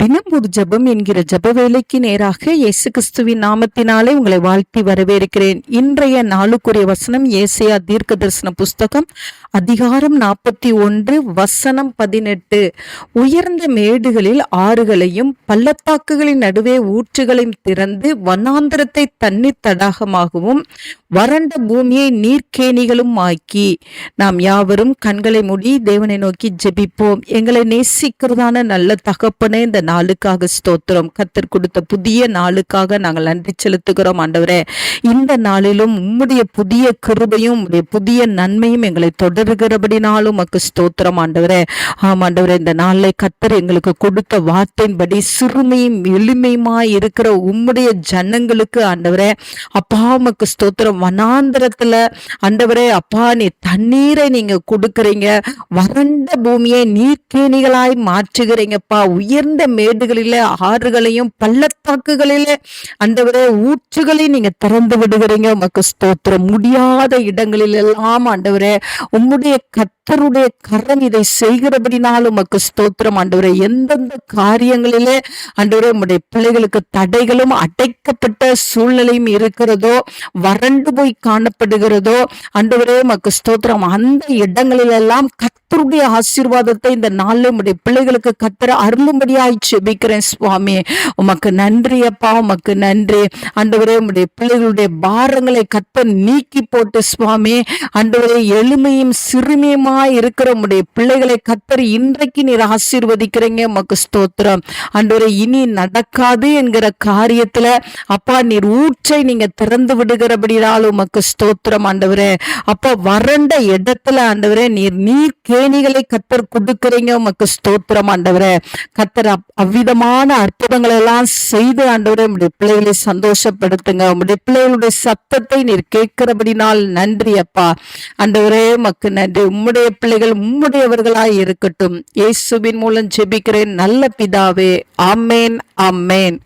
தினம் ஒரு ஜெபம் என்கிற ஜப வேலைக்கு நேராக இயேசு கிறிஸ்துவின் நாமத்தினாலே உங்களை வாழ்த்தி வரவேற்கிறேன். இன்றைய நாளுக்குரிய வசனம் ஏசையா தீர்க்க தரிசன புஸ்தகம் அதிகாரம் நாற்பத்தி ஒன்று வசனம் பதினெட்டு. உயர்ந்த மேடுகளில் ஆறுகளையும் பள்ளத்தாக்குகளின் நடுவே ஊற்றுகளையும் திறந்து வனாந்திரத்தை தண்ணீர் தடாகமாகவும் வறண்ட பூமியை நீர்க்கேணிகளும் ஆக்கி நாம் யாவரும் கண்களை மூடி தேவனை நோக்கி ஜெபிப்போம். எங்களை நேசிக்கிறதான நல்ல தகப்பனே இந்த நாளுக்காக ஸ்தோத்திரம். கத்தர் கொடுத்த புதிய நாளுக்காக நாங்கள் நன்றி செலுத்துகிறோம். ஆண்டவரே இந்த நாளிலும் உம்முடைய புதிய கிருபையும் உம்முடைய புதிய நன்மையும் எங்களை தொடர்கிறபடினாலும் மக்கு ஸ்தோத்திரம். ஆண்டவரே ஆமாண்டவரே இந்த நாளில் கத்தர் எங்களுக்கு கொடுத்த வார்த்தையின்படி சிறுமையும் எளிமையுமாய் இருக்கிற உம்முடைய ஜனங்களுக்கு ஆண்டவரே அப்பா மக்கு ஸ்தோத்திரம். வனாந்திரத்துல ஆண்டவரே அப்பா நீ தண்ணீரை நீங்க கொடுக்குறீங்க. வறண்ட பூமியை நீர்க்கேணிகளாய் மாற்றுகிறீங்கப்பா. உயர்ந்த மேடுகளிலே ஆறுகளையும் பள்ளத்தாக்குகளிலே ஆண்டவரே ஊற்றுகளை நீங்க திறந்து விடுகிறீங்க. உமக்கு ஸ்தோத்திரம். முடியாத இடங்களில் எல்லாம் ஆண்டவரே உம்முடைய கத்தருடைய கரம் இதை செய்கிறபடினால் உமக்கு ஸ்தோத்திரம். ஆண்டவரே எந்தெந்த காரியங்களிலே ஆண்டவரே உம்முடைய பிள்ளைகளுக்கு தடைகளும் அடைக்கப்பட்ட சூழ்நிலையும் இருக்கிறதோ வறண்டு போய் காணப்படுகிறதோ ஆண்டவரே உமக்கு ஸ்தோத்திரம். அந்த இடங்களிலெல்லாம் கத்தருடைய ஆசீர்வாதத்தை இந்த நாளில் உடைய பிள்ளைகளுக்கு கத்தர அருளும்படியாய் செபிக்கிறேன் சுவாமி. உமக்கு நன்றி அப்பா உமக்கு நன்றி. ஆண்டவரே உடைய பிள்ளைகளுடைய பாரங்களை கத்த நீக்கி போட்டு சுவாமி. ஆண்டவரே எளிமையும் சிறுமியுமா இருக்கிற உடைய பிள்ளைகளை கத்தர் இன்றைக்கு நீர் ஆசீர்வதிக்கிறீங்க. உமக்கு ஸ்தோத்திரம். ஆண்டவரே இனி நடக்காது என்கிற காரியத்துல அப்பா நீர் ஊற்றை நீங்க திறந்து விடுகிறபடினால் உமக்கு ஸ்தோத்திரம். ஆண்டவரே அப்பா வறண்ட இடத்துல ஆண்டவரே நீர் நீர் கேணிகளை கத்தர் கொடுக்குறீங்க. உமக்கு ஸ்தோத்திரம் ஆண்டவரே. கத்தர் அப்- அவ்விதமான அற்புதங்களை எல்லாம் செய்து ஆண்டவரே உம்முடைய பிள்ளைகளை சந்தோஷப்படுத்துங்க. உம்முடைய பிள்ளைகளுடைய சத்தத்தை நீர் கேட்கிறபடினால் நன்றி அப்பா. ஆண்டவரே உமக்கு நன்றி. உம்முடைய பிள்ளைகள் உம்முடையவர்களாய் இருக்கட்டும். இயேசுவின் மூலம் ஜெபிக்கிறேன். நல்ல பிதாவே. ஆமேன் ஆமேன்.